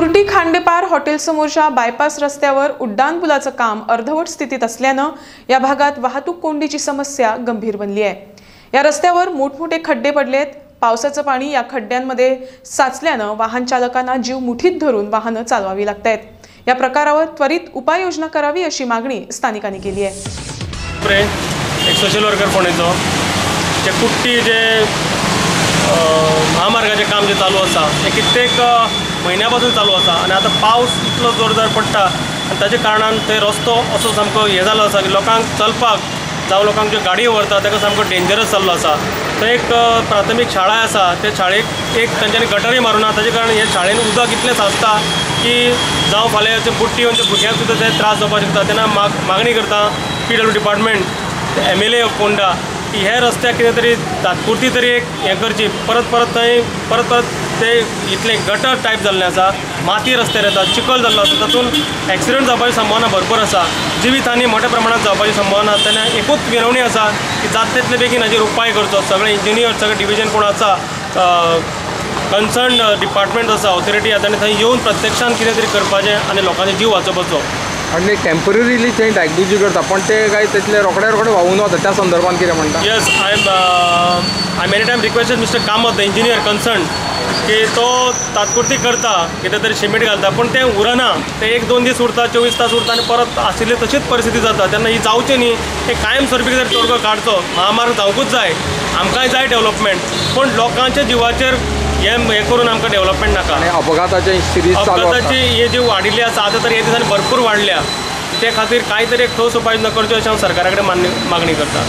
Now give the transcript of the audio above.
तुरटी Khandepar हॉटेलसमोरच्या bypass रस्त्यावर उड्डाणपुलाचं काम अर्धवट स्थितीत असल्यानं या भागात वाहतूक कोंडीची समस्या गंभीर बनली आहे. या रस्त्यावर मोठमोठे खड्डे पडलेत. पावसाचं पाणी या खड्ड्यांमध्ये साचल्यानं वाहन चालकांना जीव मुठीत धरून वाहनं चालवावी लागत आहेत या प्रकारावर त्वरित उपाययोजना करावी अशी मागणी स्थानिकांनी केली आहे. एक सोशल वर्कर फोंडेचो जे कुट्टी जे महामार्गाचे काम जे चालू असा ते कित्येक अ, म्हयन्या पासून चालू आसा आनी आतां पावस इतलो जोरदार पडटा आनी ताजे कारणान थंय रस्तो असो सामको हे जालो आसा की लोकांक चलपाक जावं लोकांक ज्यो गाडयो व्हरता ताका सामको डेंजरस जाल्लो आसा थंय एक प्राथमीक शाळा आसा त्या शाळेक एक तांच्यांनी गटरी मारुना ताजे कारण हे शाळेन उदक इतलें साचता की जावं फाल्यांच्या बुट्टी म्हणजे भुरग्यांक सुद्दां ते त्रास जावपाक शकता तेन्ना माग मागणी करता P W department M L A of Ponda की हे रस्त्याक कितें तरी तात्पुरती तरी एक हें करची परत परत थंय परत परत ते इतले गटर टायप जाल्लें आसा माती रस्त्यार येता चिखल जाल्लो आसा तातूंत एक्सिडंट जावपाची संभावना भरपूर आसा जिवितहानी मोठ्या प्रमाणात जावपाची संभावना तेन्ना एकूच विनवणी आसा की जात तितले बेगीन हाजेर उपाय करचो सगळे इंजिनियर सगळे डिविजन कोण आसा कन्सर्न डिपार्टमेंट आसा ऑथॉरिटी आसा आनी थंय येवन प्रत्यक्षान कितें तरी करपाचें आनी लोकांचे जीव वाचोवपाचो आणि टेम्पररीली थंय डायग्नोजी करता पण ते काय तितले रोखडे रोखडे व्हावून वता त्या संदर्भात कितें म्हणटा yes I I many time requested mister Kamat the engineer concern की तो तात्पुरती करता कितें तरी शिमेंट घालता पूण तें उरना ते एक दोन दीस उरता चोवीस तास उरता आनी परत आशिल्ली तशीच परिस्थिती जाता. तेन्ना ही जावचें न्ही. हे कायम स्वरुपी जर तोडगो काडचो महामार्ग जावंकूच जाय. आमकांय जाय डेव्हलपमेंट पूण लोकांच्या जिवाचेर हे हे करून आमकां डेव्हलपमेंट नाका. आणि अपघाताचे सिरीज अपघाताची हे जी वाडिल्ली आसा आतां तर हे दिसांनी भरपूर वाडल्या ते खातीर कांय तरी एक ठोस उपाय न करच्यो अशें हांव सरकारा कडेन मान्य मागणी करता